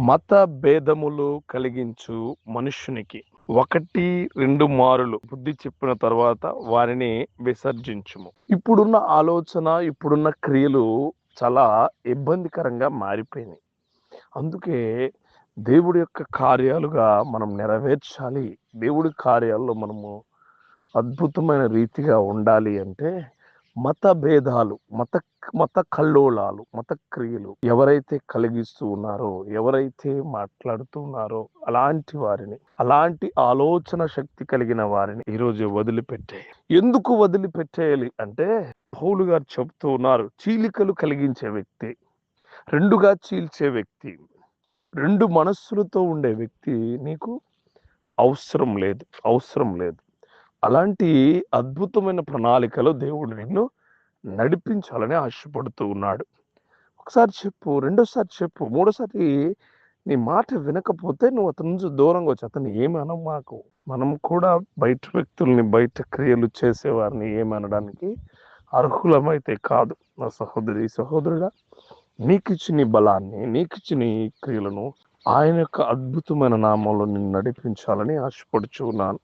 మత భేదములు కలిగించు మనుష్యునికి ఒకటి రెండు మారులు బుద్ధి చెప్పిన తర్వాత వారిని విసర్జించుము. ఇప్పుడున్న ఆలోచన ఇప్పుడున్న క్రియలు చాలా ఇబ్బందికరంగా మారిపోయినాయి. అందుకే దేవుడి యొక్క కార్యాలుగా మనం నెరవేర్చాలి. దేవుడి కార్యాల్లో మనము అద్భుతమైన రీతిగా ఉండాలి అంటే మత భేదాలు మత మత కల్లోలాలు మత క్రియలు ఎవరైతే కలిగిస్తూ ఉన్నారో ఎవరైతే మాట్లాడుతున్నారో అలాంటి వారిని అలాంటి ఆలోచన శక్తి కలిగిన వారిని ఈరోజు వదిలిపెట్టే. ఎందుకు వదిలిపెట్టేయాలి అంటే పౌలు గారు చెప్తూ ఉన్నారు చీలికలు కలిగించే వ్యక్తి రెండుగా చీల్చే వ్యక్తి రెండు మనస్సులతో ఉండే వ్యక్తి నీకు అవసరం లేదు అవసరం లేదు. అలాంటి అద్భుతమైన ప్రణాళికలో దేవుడు నిన్ను నడిపించాలని ఆశపడుతూ ఉన్నాడు. ఒకసారి చెప్పు రెండోసారి చెప్పు మూడోసారి నీ మాట వినకపోతే నువ్వు అతని నుంచి దూరంగా వచ్చి అతను ఏమి మాకు మనం కూడా బయట వ్యక్తుల్ని బయట క్రియలు చేసేవారిని ఏమనడానికి అర్హులమైతే కాదు. నా సహోదరి సహోదరుడా నీకిచ్చి బలాన్ని నీకిచ్చిన నీ క్రియలను ఆయన యొక్క అద్భుతమైన నామంలో నిన్ను నడిపించాలని ఆశపడుచు ఉన్నాను.